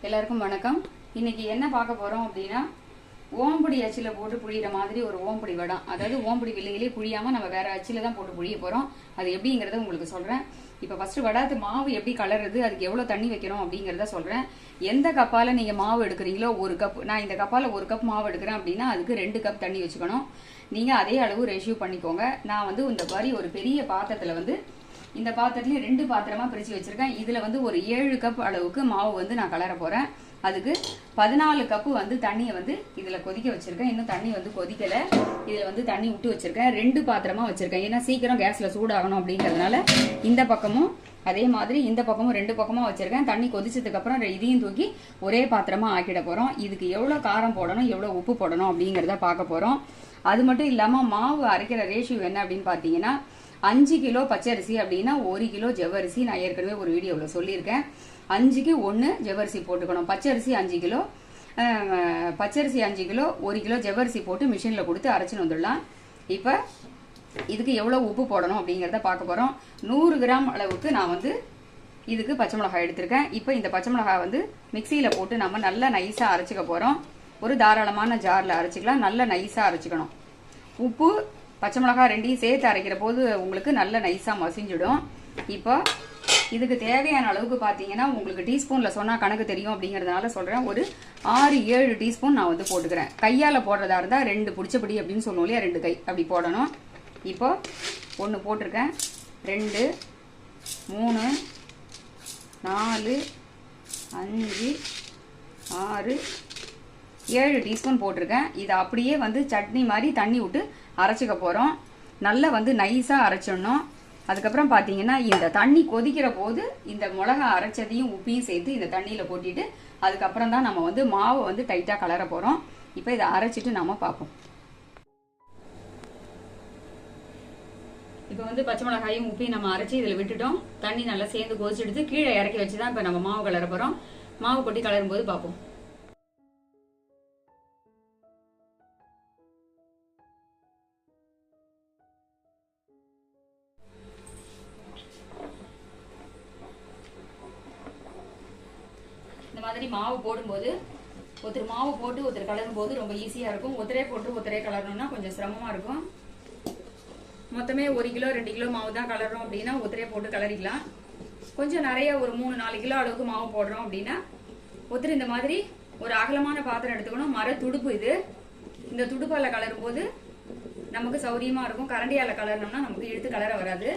எல்லாருக்கும் வணக்கம். இன்னைக்கு என்ன பார்க்க போறோம் அப்படின்னா ஓம்புடி அச்சில போட்டு புழியிற மாதிரி ஒரு ஓம்புடி வடம் அதாவது ஓம்புடி வில்லையிலே புழியாம நம்ம வேற அச்சில தான் போட்டு புழிய போறோம். அது எப்படிங்கறத உங்களுக்கு சொல்றேன். இப்போ ஃபர்ஸ்ட் வடாத்து மாவு எப்படி கலருது அதுக்கு எவ்வளவு தண்ணி வைக்கிறோம் அப்படிங்கறத சொல்றேன். எந்த கப்பால நீங்க மாவு எடுக்கிறீங்களோ ஒரு கப் நான் இந்த கப்பால ஒரு கப் மாவு எடுக்கிறேன் அப்படின்னா அதுக்கு ரெண்டு கப் தண்ணி வச்சுக்கணும். நீங்க அதே அளவு ரெஷ்யூ பண்ணிக்கோங்க. நான் வந்து இந்த மாதிரி ஒரு பெரிய பாத்திரத்துல வந்து இந்த பாத்திரத்துலேயும் ரெண்டு பாத்திரமா பிரிச்சு வச்சிருக்கேன். இதுல வந்து ஒரு ஏழு கப் அளவுக்கு மாவு வந்து நான் கலர போறேன். அதுக்கு பதினாலு கப்பு வந்து தண்ணியை வந்து இதுல கொதிக்க வச்சிருக்கேன். இன்னும் தண்ணி வந்து கொதிக்கல. இதுல வந்து தண்ணி விட்டு வச்சிருக்கேன். ரெண்டு பாத்திரமா வச்சிருக்கேன். ஏன்னா சீக்கிரம் கேஸ்ல சூடாகணும் அப்படிங்கறதுனால இந்த பக்கமும் அதே மாதிரி இந்த பக்கமும் ரெண்டு பக்கமா வச்சிருக்கேன். தண்ணி கொதிச்சதுக்கு அப்புறம் இதையும் தூக்கி ஒரே பாத்திரமா ஆக்கிட போறோம். இதுக்கு எவ்வளவு காரம் போடணும் எவ்வளவு உப்பு போடணும் அப்படிங்கறத பார்க்க போறோம். அது மட்டும் இல்லாம மாவு அரைக்கிற ரேஷியோ என்ன அப்படின்னு பாத்தீங்கன்னா அஞ்சு கிலோ பச்சரிசி அப்படின்னா ஒரு கிலோ ஜவ்வரிசி நான் ஏற்கனவே ஒரு வீடியோவில் சொல்லியிருக்கேன். அஞ்சுக்கு ஒன்று ஜவ்வரிசி போட்டுக்கணும். பச்சரிசி அஞ்சு கிலோ பச்சரிசி அஞ்சு கிலோ ஒரு கிலோ ஜவ்வரிசி போட்டு மிஷினில் கொடுத்து அரைச்சின்னு வந்துடலாம். இப்போ இதுக்கு எவ்வளோ உப்பு போடணும் அப்படிங்கிறத பார்க்க போகிறோம் நூறு கிராம் அளவுக்கு நான் வந்து இதுக்கு பச்சை மிளகாய் எடுத்திருக்கேன். இப்போ இந்த பச்சை மிளகாய் வந்து மிக்சியில் போட்டு நம்ம நல்லா நைஸாக அரைச்சிக்க போகிறோம் ஒரு தாராளமான ஜாரில் அரைச்சிக்கலாம். நல்லா நைஸாக அரைச்சிக்கணும். உப்பு பச்சை மிளகாய் ரெண்டையும் சேர்த்து அரைக்கிற போது உங்களுக்கு நல்ல நைஸாக மசிஞ்சிடும். இப்போ இதுக்கு தேவையான அளவுக்கு பார்த்தீங்கன்னா உங்களுக்கு டீஸ்பூனில் சொன்னால் கணக்கு தெரியும் அப்படிங்கிறதுனால சொல்கிறேன் ஒரு ஆறு ஏழு டீஸ்பூன் நான் வந்து போட்டுக்கிறேன். கையால் போடுறதா இருந்தால் ரெண்டு பிடிச்சபடி அப்படின்னு சொல்லுவோம் இல்லையா? ரெண்டு கை அப்படி போடணும். இப்போ ஒன்று போட்டிருக்கேன். ரெண்டு மூணு நாலு அஞ்சு ஆறு ஏழு டீஸ்பூன் போட்டிருக்கேன். இதை அப்படியே வந்து சட்னி மாதிரி தண்ணி விட்டு அரைச்சிக்க போகிறோம் நல்லா வந்து நைஸாக அரைச்சிடணும். அதுக்கப்புறம் பார்த்தீங்கன்னா இந்த தண்ணி கொதிக்கிற போது இந்த மிளகா அரைச்சதையும் உப்பையும் சேர்த்து இந்த தண்ணியில் கொட்டிட்டு அதுக்கப்புறம் தான் நம்ம வந்து மாவை வந்து டைட்டாக கலர போகிறோம் இப்போ இதை அரைச்சிட்டு நம்ம பார்ப்போம். இப்போ வந்து பச்சை மிளகாயும் உப்பையும் நம்ம அரைச்சி இதில் விட்டுட்டோம். தண்ணி நல்லா சேர்ந்து கொதிச்செடுத்து கீழே இறக்கி வச்சு தான் இப்போ நம்ம மாவு கலர போகிறோம் மாவு கொட்டி கலரும் போது பார்ப்போம். மாதிரி மாவு போடும்போது ஒருத்தர் மாவு போட்டு ஒருத்தர் கலரும் போது ரொம்ப ஈஸியாக இருக்கும். ஒருத்தரே போட்டு ஒருத்தரே கலரணும்னா கொஞ்சம் சிரமமா இருக்கும். மொத்தமே ஒரு கிலோ ரெண்டு கிலோ மாவு தான் கலர்றோம் அப்படின்னா ஒருத்தரே போட்டு கலரிக்கலாம். கொஞ்சம் நிறைய ஒரு மூணு நாலு கிலோ அளவுக்கு மாவு போடுறோம் அப்படின்னா ஒருத்தர் இந்த மாதிரி ஒரு அகலமான பாத்திரம் எடுத்துக்கணும். மர துடுப்பு இது. இந்த துடுப்பால கலரும் போது நமக்கு சௌரியமாக இருக்கும். கரண்டியால கலரணும்னா நமக்கு எடுத்து கலர வராது.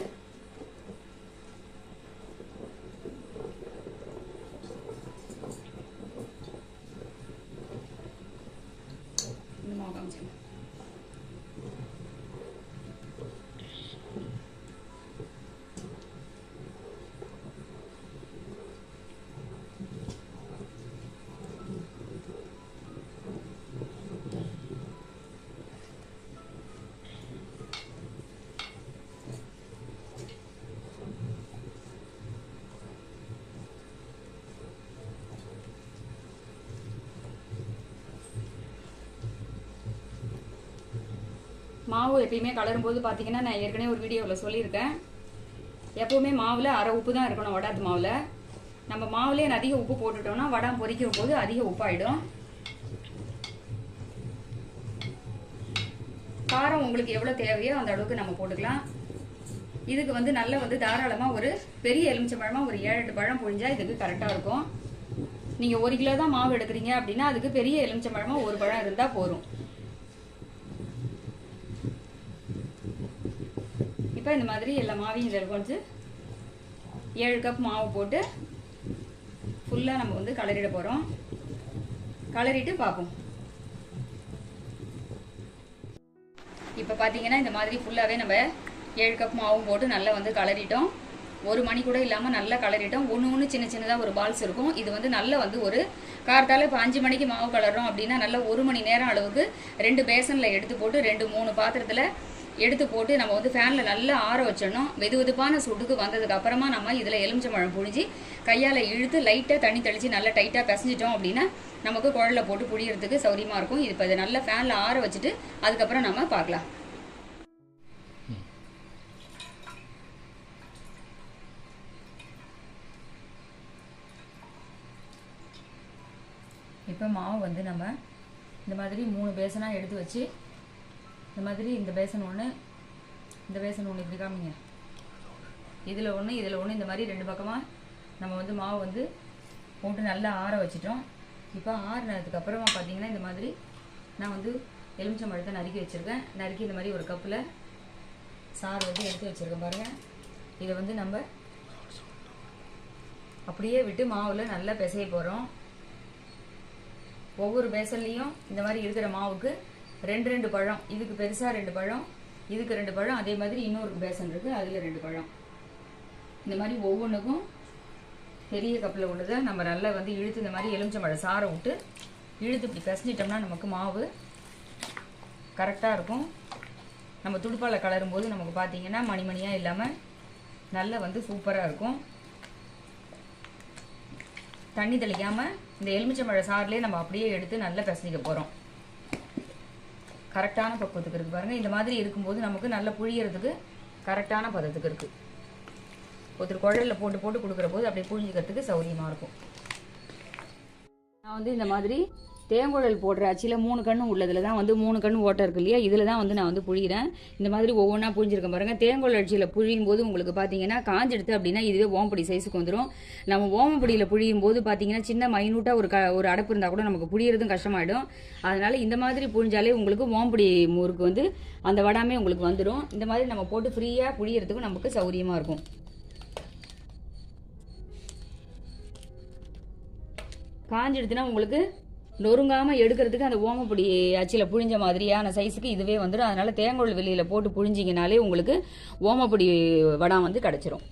மாவு எப்பயுமே கலரும் போது பார்த்தீங்கன்னா நான் ஏற்கனவே ஒரு வீடியோவில் சொல்லியிருக்கேன். எப்போவுமே மாவில் அரை உப்பு தான் இருக்கணும் வடாத்து மாவில். நம்ம மாவுலேயே அதிக உப்பு போட்டுட்டோம்னா வடம் பொரிக்கும் போது அதிக உப்பாயிடும். காரம் உங்களுக்கு எவ்வளோ தேவையோ அந்த அளவுக்கு நம்ம போட்டுக்கலாம். இதுக்கு வந்து நல்ல வந்து தாராளமாக ஒரு பெரிய எலுமிச்சை பழமாக ஒரு ஏழு எட்டு பழம் பொழிஞ்சால் இதுக்கு கரெக்டாக இருக்கும். நீங்கள் ஒரு கிலோ தான் மாவு எடுக்கிறீங்க அப்படின்னா அதுக்கு பெரிய எலுமிச்சை பழமாக ஒரு பழம் இருந்தால் போதும். இப்போ இந்த மாதிரி எல்லா மாவையும் இதில் கொஞ்சம் ஏழு கப் மாவு போட்டு ஃபுல்லாக நம்ம வந்து கலரிட போகிறோம் கலரிட்டு பார்ப்போம். இப்போ பார்த்தீங்கன்னா இந்த மாதிரி ஃபுல்லாகவே நம்ம ஏழு கப் மாவும் போட்டு நல்லா வந்து கலரிட்டோம். ஒரு மணி கூட இல்லாமல் நல்லா கலரிட்டோம். ஒன்று ஒன்று சின்ன சின்னதாக ஒரு பால்ஸ் இருக்கும். இது வந்து நல்ல வந்து ஒரு கார்த்தால இப்போ அஞ்சு மணிக்கு மாவு கலர்றோம் அப்படின்னா நல்லா ஒரு மணி நேரம் அளவுக்கு ரெண்டு பேசனில் எடுத்து போட்டு ரெண்டு மூணு பாத்திரத்தில் எடுத்து போட்டு நம்ம வந்து ஃபேனில் நல்லா ஆற வச்சிடணும். வெது வெதுப்பான சுடுக்கு வந்ததுக்கப்புறமா நம்ம இதில் எலுமிச்சை எலுமிச்சம்பழம் புழிஞ்சு கையால் இழுத்து லைட்டாக தண்ணி தெளித்து நல்லா டைட்டாக பிசைஞ்சிட்டோம் அப்படின்னா நமக்கு குழலில் போட்டு புழியறதுக்கு சௌரியமாக இருக்கும். இது இப்போ நல்லா ஃபேனில் ஆற வச்சுட்டு அதுக்கப்புறம் நம்ம பார்க்கலாம். இப்போ மாவு வந்து நம்ம இந்த மாதிரி மூணு பேசனாக எடுத்து வச்சு இந்த மாதிரி இந்த பேசன் ஒன்று இந்த பேசன் ஒன்று இப்படி காமிங்க. இதில் ஒன்று இதில் ஒன்று இந்த மாதிரி ரெண்டு பக்கமாக நம்ம வந்து மாவு வந்து போட்டு நல்லா ஆற வச்சிட்டோம். இப்போ ஆறுனதுக்கு அப்புறமா பார்த்தீங்கன்னா இந்த மாதிரி நான் வந்து எலுமிச்சம்பழத்தை நறுக்கி வச்சுருக்கேன். நறுக்கி இந்த மாதிரி ஒரு கப்பில் சாறு வந்து எடுத்து வச்சுருக்கேன் பாருங்கள் இதை வந்து நம்ம அப்படியே விட்டு மாவில் நல்லா பிசைய போகிறோம் ஒவ்வொரு பேசன்லேயும் இந்த மாதிரி இருக்கிற மாவுக்கு ரெண்டு ரெண்டு பழம். இதுக்கு பெருசாக ரெண்டு பழம். இதுக்கு ரெண்டு பழம். அதே மாதிரி இன்னொரு பேசன் இருக்குது அதில் ரெண்டு பழம். இந்த மாதிரி ஒவ்வொன்றுக்கும் பெரிய கப்பில் உள்ளதை நம்ம நல்லா வந்து இழுத்து இந்த மாதிரி எலுமிச்சம்பழம் சாரை விட்டு இழுத்து இப்படி பிசைஞ்சிட்டோம்னா நமக்கு மாவு கரெக்டாக இருக்கும். நம்ம துடுப்பால் கலரும் போது நமக்கு பார்த்தீங்கன்னா மணிமணியாக இல்லாமல் நல்லா வந்து சூப்பராக இருக்கும். தண்ணி தெளிக்காமல் இந்த எலுமிச்சம்பழ சாறுலேயே நம்ம அப்படியே எடுத்து நல்லா பிசைக்க போகிறோம் கரெக்டான பக்குவத்துக்கு இருக்குது பாருங்கள் இந்த மாதிரி இருக்கும்போது நமக்கு நல்லா புழியறதுக்கு கரெக்டான பதத்துக்கு இருக்குது ஒருத்தர் குழலில் போட்டு போட்டு கொடுக்குற போது அப்படியே புழிஞ்சிக்கிறதுக்கு சௌரியமாக இருக்கும். நான் வந்து இந்த மாதிரி தேங்குழல் போடுற அச்சியில் மூணு கண்ணு உள்ளதில் தான் வந்து மூணு கண்ணு ஓட்டம் இருக்கு இல்லையா? இதில் தான் வந்து நான் வந்து புழிகிறேன் இந்த மாதிரி ஒவ்வொன்றா புழிஞ்சிருக்கேன் பாருங்கள் தேங்குழல் அச்சியில் புழியும் போது உங்களுக்கு பார்த்தீங்கன்னா காஞ்செடுத்து அப்படின்னா இதுவே ஓம்படி சைஸுக்கு வந்துடும் நம்ம ஓமப்படியில் புழியும் போது பார்த்தீங்கன்னா சின்ன மைனூட்டாக ஒரு க ஒரு அடப்பு இருந்தால் கூட நமக்கு புழியறதும் கஷ்டமாயிடும். அதனால் இந்த மாதிரி புழிஞ்சாலே உங்களுக்கு ஓம்படி முறுக்கு வந்து அந்த வடாமே உங்களுக்கு வந்துடும் இந்த மாதிரி நம்ம போட்டு ஃப்ரீயாக புழியறதுக்கும் நமக்கு சௌரியமாக இருக்கும். காஞ்செடுத்துனா உங்களுக்கு நொறுங்காமல் எடுக்கிறதுக்கு அந்த ஓமப்பொடி அச்சில் புழிஞ்ச மாதிரியான சைஸுக்கு இதுவே வந்துடும். அதனால தேங்கோல் வெளியில் போட்டு புழிஞ்சிங்கனாலே உங்களுக்கு ஓமப்பொடி வடம் வந்து கிடச்சிரும்.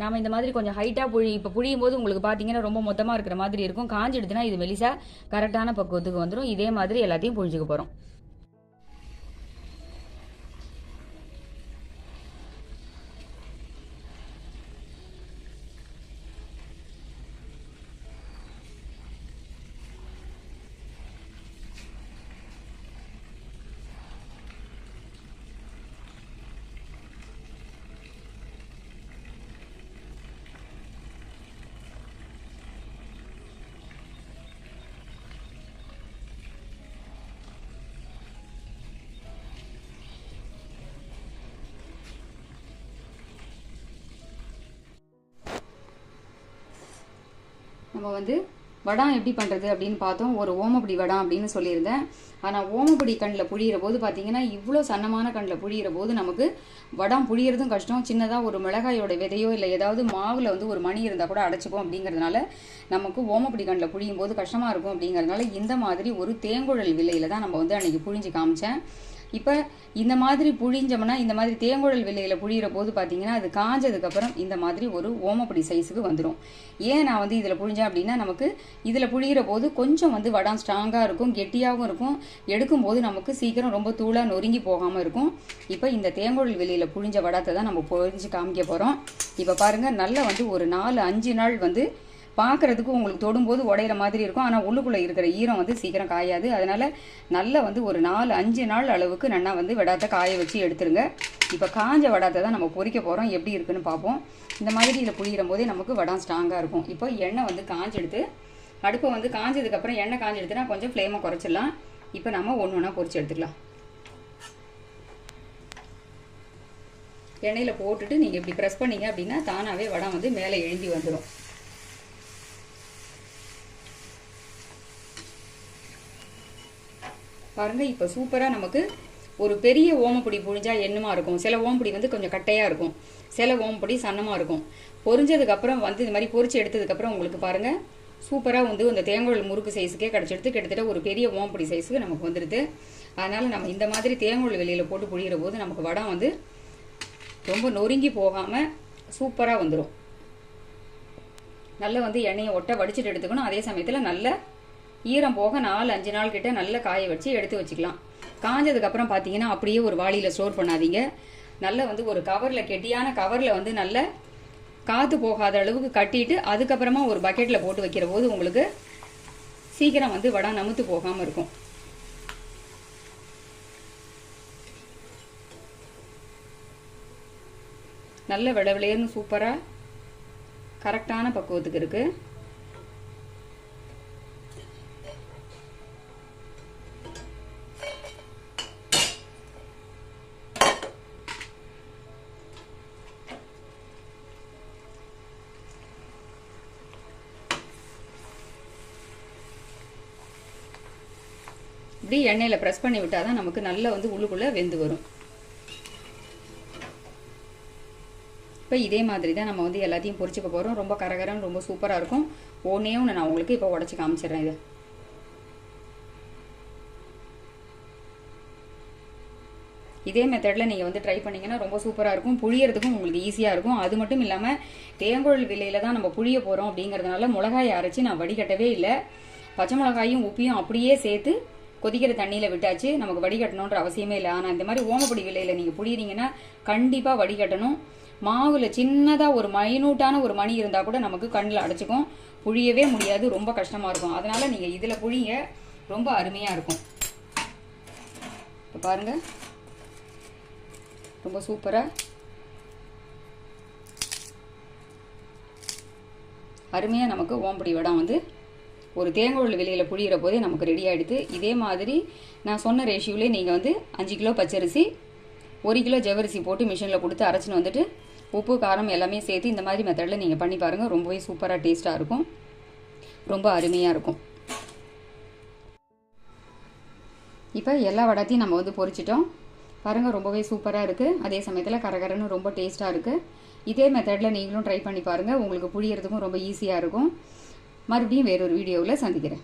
நாம இந்த மாதிரி கொஞ்சம் ஹைட்டாக புழி இப்போ புழியும் போது உங்களுக்கு பார்த்தீங்கன்னா ரொம்ப மொத்தமாக இருக்கிற மாதிரி இருக்கும். காஞ்சிடுதுன்னா இது மெலிசா கரெக்டான பக்குவத்துக்கு வந்துடும் இதே மாதிரி எல்லாத்தையும் புழிஞ்சுக்க போகிறோம் நம்ம வந்து வடம் எப்படி பண்ணுறது அப்படின்னு பார்த்தோம். ஒரு ஓமப்படி வடம் அப்படின்னு சொல்லியிருந்தேன். ஆனால் ஓமப்படி கண்ணில் புழியிற போது பார்த்தீங்கன்னா இவ்வளோ சன்னமான கண்ணில் புழியிற போது நமக்கு வடம் புழியறதும் கஷ்டம். சின்னதாக ஒரு மிளகாயோட விதையோ இல்லை ஏதாவது மாவில் வந்து ஒரு மணி இருந்தால் கூட அடைச்சிப்போம் அப்படிங்கிறதுனால நமக்கு ஓமப்படி கண்ணில் புழியும் போது கஷ்டமாக இருக்கும் அப்படிங்கிறதுனால இந்த மாதிரி ஒரு தேங்குழல் விலையில தான் நம்ம வந்து அன்றைக்கி புழிஞ்சு காமிச்சேன். இப்போ இந்த மாதிரி புழிஞ்சோம்னா இந்த மாதிரி தேங்குழல் விலையில் புழியிற போது பார்த்தீங்கன்னா அது காஞ்சதுக்கப்புறம் இந்த மாதிரி ஒரு ஓமப்படி சைஸுக்கு வந்துடும் ஏன் நான் வந்து இதில் புழிஞ்சேன் அப்படின்னா நமக்கு இதில் புழிகிற போது கொஞ்சம் வந்து வடம் ஸ்ட்ராங்காக இருக்கும் கெட்டியாகவும் இருக்கும். எடுக்கும்போது நமக்கு சீக்கிரம் ரொம்ப தூளாக நொறுங்கி போகாமல் இருக்கும். இப்போ இந்த தேங்குழல் வெளியில் புழிஞ்ச வடத்தை தான் நம்ம பொழிஞ்சு காமிக்க போகிறோம் இப்போ பாருங்கள் நல்லா வந்து ஒரு நாலு அஞ்சு நாள் வந்து பார்க்குறதுக்கு உங்களுக்கு தொடும்போது உடையிற மாதிரி இருக்கும். ஆனால் உள்ளுக்குள்ளே இருக்கிற ஈரம் வந்து சீக்கிரம் காயாது. அதனால் நல்லா வந்து ஒரு நாலு அஞ்சு நாள் அளவுக்கு நல்லா வந்து வடாத்தை காய வச்சு எடுத்துருங்க. இப்போ காஞ்ச வடாத்தை தான் நம்ம பொறிக்க போகிறோம் எப்படி இருக்குன்னு பார்ப்போம் இந்த மாதிரி இதில் புளியிற போதே நமக்கு வடம் ஸ்ட்ராங்காக இருக்கும். இப்போ எண்ணெய் வந்து காஞ்செடுத்து அடுப்பை வந்து காஞ்சதுக்கப்புறம் எண்ணெய் காஞ்செடுத்துனா கொஞ்சம் ஃப்ளேமை குறைச்சிடலாம். இப்போ நம்ம ஒன்று ஒன்றா பொறிச்சு எடுத்துக்கலாம். எண்ணெயில் போட்டுட்டு நீங்கள் இப்படி ப்ரெஸ் பண்ணீங்க அப்படின்னா தானாகவே வடம் வந்து மேலே எழுந்தி வந்துடும் பாருங்கள் இப்போ சூப்பராக நமக்கு ஒரு பெரிய ஓமப்பொடி புழிஞ்சால் எண்ணமாக இருக்கும்? சில ஓமப்பொடி வந்து கொஞ்சம் கட்டையாக இருக்கும். சில ஓமப்பொடி சன்னமாக இருக்கும். பொரிஞ்சதுக்கப்புறம் வந்து இந்த மாதிரி பொறிச்சு எடுத்ததுக்கப்புறம் உங்களுக்கு பாருங்கள் சூப்பராக வந்து இந்த தேங்குழல் முறுக்கு சைஸுக்கே கிடச்செடுத்து கிட்டத்தட்ட ஒரு பெரிய ஓமப்பொடி சைஸுக்கு நமக்கு வந்துடுது அதனால் நம்ம இந்த மாதிரி தேங்குழல் வெளியில் போட்டு புழிகிற போது நமக்கு வடம் வந்து ரொம்ப நொறுங்கி போகாமல் சூப்பராக வந்துடும் நல்லா வந்து எண்ணெயை ஒட்ட வடிச்சிட்டு எடுத்துக்கணும். அதே சமயத்தில் நல்ல ஈரம் போக நாலு அஞ்சு நாள் கிட்ட நல்ல காய வச்சு எடுத்து வச்சுக்கலாம். காஞ்சதுக்கு அப்புறம் பார்த்தீங்கன்னா அப்படியே ஒரு வாளியில் ஸ்டோர் பண்ணாதீங்க. நல்ல வந்து ஒரு கவரில் கெட்டியான கவரில் வந்து நல்ல காற்று போகாத அளவுக்கு கட்டிட்டு அதுக்கப்புறமா ஒரு பக்கெட்டில் போட்டு வைக்கிற போது உங்களுக்கு சீக்கிரம் வந்து வடம் நமுத்து போகாமல் இருக்கும். நல்ல விளவிளையர்னு சூப்பராக கரெக்டான பக்குவத்துக்கு இருக்குது இப்படி எண்ணெயில் ப்ரெஸ் பண்ணி விட்டால் தான் நமக்கு நல்லா வந்து உள்ளுக்குள்ளே வெந்து வரும். இப்போ இதே மாதிரி தான் நம்ம வந்து எல்லாத்தையும் பொறிச்சுக்க போகிறோம் ரொம்ப கரகரன்னு ரொம்ப சூப்பராக இருக்கும். ஒன்றே ஒன்று நான் உங்களுக்கு இப்போ உடச்சி காமிச்சிடுறேன் இதை. இதே மெத்தடில் நீங்கள் வந்து ட்ரை பண்ணிங்கன்னா ரொம்ப சூப்பராக இருக்கும். புளியறதுக்கும் உங்களுக்கு ஈஸியாக இருக்கும். அது மட்டும் இல்லாமல் தேங்குழல் விலையில் தான் நம்ம புளிய போகிறோம் அப்படிங்கிறதுனால மிளகாயை அரைச்சி நான் வடிகட்டவே இல்லை. பச்சை மிளகாயும் உப்பையும் அப்படியே சேர்த்து கொதிக்கிற தண்ணியில் விட்டாச்சு நமக்கு வடிகட்டணுன்ற அவசியமே இல்லை. ஆனால் இந்த மாதிரி ஓமப்படி விலையில் நீங்கள் புளியறீங்கன்னா கண்டிப்பாக வடிகட்டணும். மாவுல சின்னதாக ஒரு மைனூட்டான ஒரு மணி இருந்தால் கூட நமக்கு கண்ணில் அடைச்சிக்கும். புழியவே முடியாது ரொம்ப கஷ்டமாக இருக்கும். அதனால் நீங்கள் இதில் புழிங்க ரொம்ப அருமையாக இருக்கும். இப்போ பாருங்கள் ரொம்ப சூப்பராக அருமையாக நமக்கு ஓம்படி வடம் வந்து ஒரு தேங்காய் வெளியில் புழியிற போதே நமக்கு ரெடி ஆகிடுது இதே மாதிரி நான் சொன்ன ரேஷியோவிலே நீங்கள் வந்து அஞ்சு கிலோ பச்சரிசி ஒரு கிலோ ஜவரிசி போட்டு மிஷினில் கொடுத்து அரைச்சின்னு வந்துட்டு உப்பு காரம் எல்லாமே சேர்த்து இந்த மாதிரி மெத்தடில் நீங்கள் பண்ணி பாருங்கள் ரொம்பவே சூப்பராக டேஸ்ட்டாக இருக்கும். ரொம்ப அருமையாக இருக்கும். இப்போ எல்லா வடத்தையும் நம்ம வந்து பொறிச்சிட்டோம் பாருங்கள் ரொம்பவே சூப்பராக இருக்குது அதே சமயத்தில் கரகரன்னு ரொம்ப டேஸ்ட்டாக இருக்குது இதே மெத்தடில் நீங்களும் ட்ரை பண்ணி பாருங்கள் உங்களுக்கு புழியறதுக்கும் ரொம்ப ஈஸியாக இருக்கும். மறுபடியும் வேறொரு வீடியோவில் சந்திக்கிறேன்.